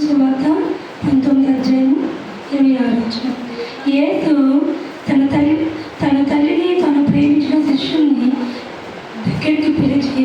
సువార్త పంతొమ్మిది అధ్యాయం ఇరవై ఆరు ఏసు తన తల్లి తన తల్లిని తను ప్రేమించిన శిష్యుల్ని దగ్గరికి పిలిచి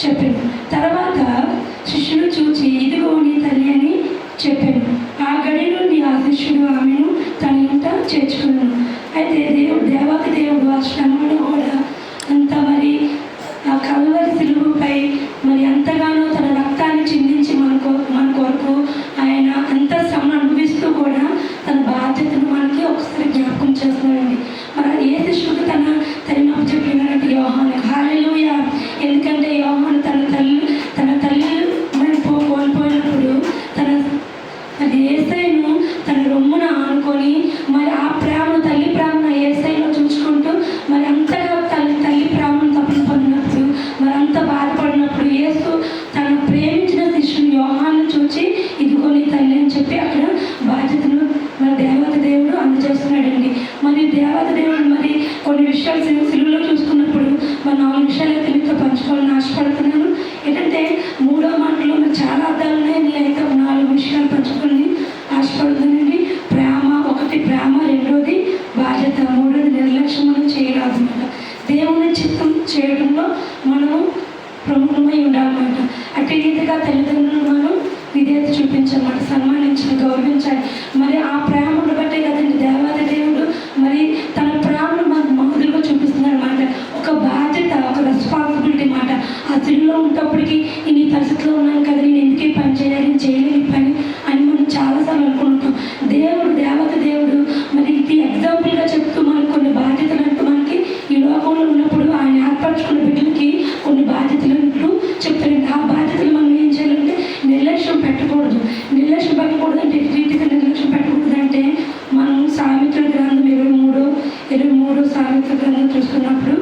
చెప్పాను తర్వాత శిష్యుడు చూచి ఇదిగో నీ తల్లి అని చెప్పాను ఆ గడి నుండి ఆ శిష్యుడు ఆమెను తన ఇంట చేర్చుకున్నాను అయితే దేవుడు దేవాతి దేవుడు ఆ శ్రమను కూడా అంత మరి ఆ కల్వరి సిలువుపై మరి ఎంతగానో తన రక్తాన్ని చిందించి మనకు మన కొరకు ఆయన అంత శ్రమ అనుభవిస్తూ కూడా తన బాధ్యతను మనకి ఒకసారి జ్ఞాపకం చేస్తున్నాడండి. మరి ఏ శిష్యుడు తన తల్లి చెప్పినారంటే వ్యవహారం హాలలోయ ఎందుకంటే గౌరవించమని సన్మానించండి గౌరవించండి. మరి ఆ తెలుగు మూడు సాహిత్యాలను చూస్తున్నప్పుడు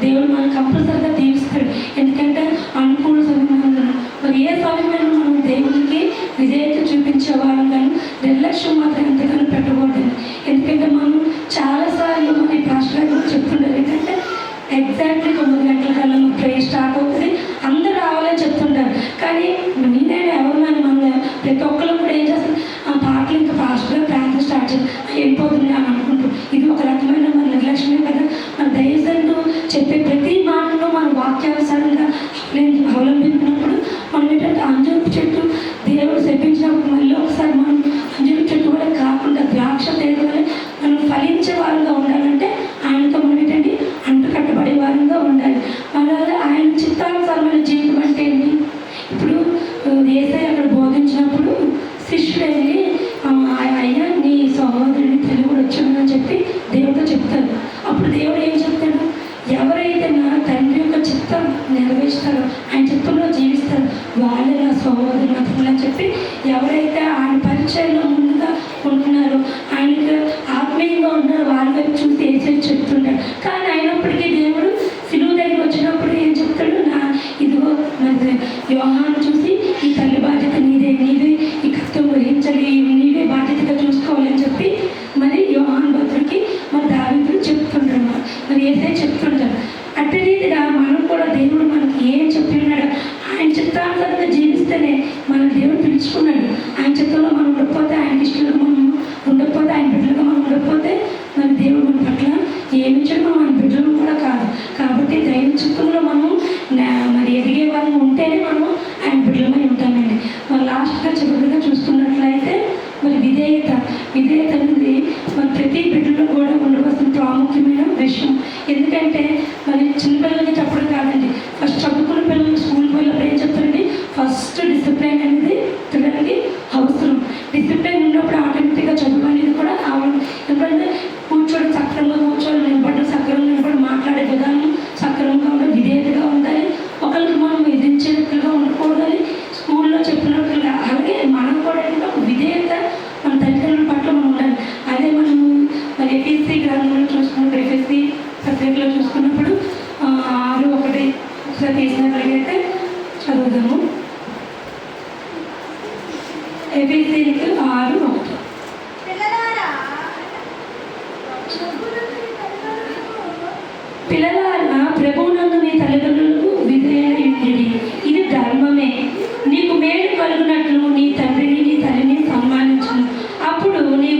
దేవుడు మనం కంపల్సరిగా de un ఎఫీసియన్సు ఆరు ఒకటి మీ తల్లిదండ్రులకు విధేయుడి ఇది ధర్మమే. నీకు మేలు కలుగునట్లు నీ తండ్రిని నీ తల్లిని సన్మానించు అప్పుడు నీ